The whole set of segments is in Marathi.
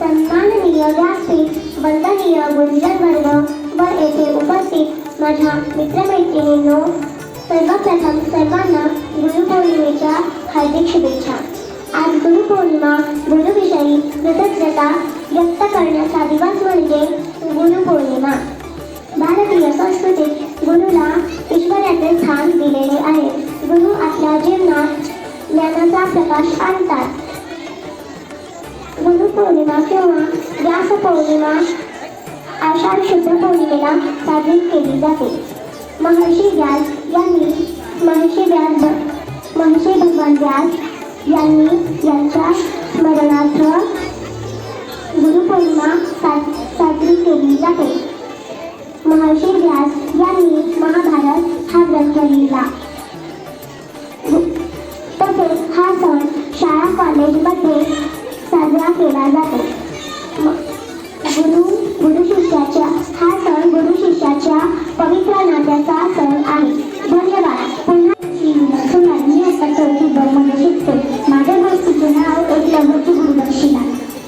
सन्माननीय व्यासपीठ वंदनीय गुरुजन वर्ग व येथे उपस्थित माझ्या मित्रमैत्रिणींनो सर्वप्रथम सर्वांना गुरुपौर्णिमेच्या हार्दिक शुभेच्छा. आज गुरुपौर्णिमा गुरुविषयी कृतज्ञता व्यक्त करण्याचा दिवस म्हणजे गुरुपौर्णिमा. भारतीय संस्कृतीत गुरुला ईश्वराचे स्थान दिलेले आहे. गुरु आपल्या जीवनात ज्ञानाचा प्रकाश आणतात. पौर्णिमा किंवा व्यास पौर्णिमा आषाढ शुद्ध पौर्णिमेला साजरी केली जाते. महर्षी व्यास यांनी महर्षी व्यास महर्षी भगवान व्यास यांनी यांच्या स्मरणार्थ गुरुपौर्णिमा सा साजरी केली जाते. महर्षी व्यास यांनी महाभारत हा ग्रंथ लिहिला. तसेच हा सण शाळा कॉलेजमध्ये साजरा केला जातो. गुरु गुरु शिष्याच्या हा सण गुरु शिष्याच्या पवित्र नात्याचा सण आहे. धन्यवाद. पुन्हा मी आता चौथी मध्ये शिकते. माझ्या गोष्टीचे नाव एक लघुची गुरुदक्षिणा.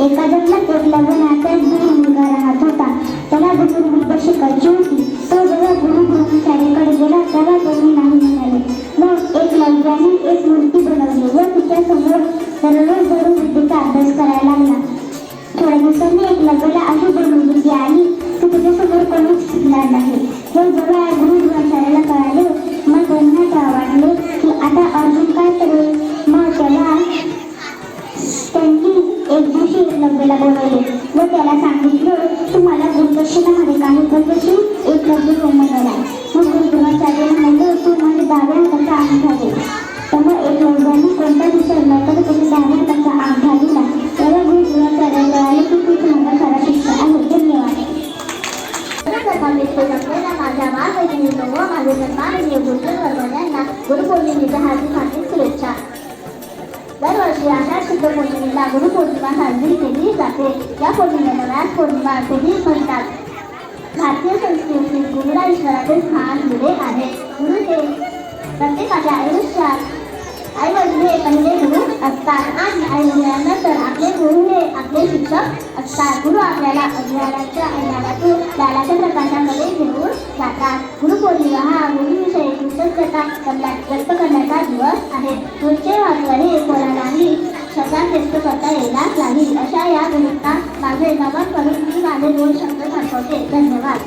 एका जंगलात एक लग्नाचा गुरु मुलगा राहत होता. त्याला गुरुविद्या शिकायची होती. तो जेव्हा गुरु गेला तेव्हा त्यांनी नाही म्हणाले. मग एक लग्नाने एक दिवसांनी एक लग्नाला अशी गुरुविद्य आली की तुझ्यासमोर कोणीच शिकणार नाही. हे जेव्हा गुरु गुरुशाळेला कळाले मग त्यांना त्या वाटले की आता अर्जुन काय करेल? मग त्याला त्यांनी एक दिवशी लग्नाला बोलवले. व त्याला सांगितलं तू मला गुरुदक्षिणामध्ये काही पद्धती एक लग्न बनवला मग गुरु गुरुद्रोणाचार्य म्हणाले तू माझ्या डाव्या हाताचा अंगठा दे माझ्या व माझे सन्माननीय गुरुजन वर्ग यांना गुरुपौर्णिमेच्या हार्दिक हार्दिक शुभेच्छा दरवर्षी आषाढ शुद्ध पौर्णिमेला गुरुपौर्णिमा साजरी केली जाते. या पौर्णिमेला व्यास पौर्णिमा असेही म्हणतात. भारतीय संस्कृतीत गुरुला ईश्वराचे स्थान दिले आहे. गुरु हे प्रत्येकाच्या आयुष्यात आई वडील हे पहिले गुरु असतात. आणि आई वडिलांनंतर आपले गुरु हे शिक्षक असतात गुरु आपल्याला अज्ञानाच्या अज्ञानातून ज्ञानाच्या प्रकाशामध्ये घेऊन जातात. गुरुपौर्णिमा हा गुरुविषयी कृतज्ञता करण्या- व्यक्त करण्याचा दिवस आहे. गुरुचे महत्त्व हे कोणालाही शब्दात व्यक्त करता येणार नाही. अशा या निमित्तात माझे नमन करून मी माझे दोन शब्द थांबवते धन्यवाद.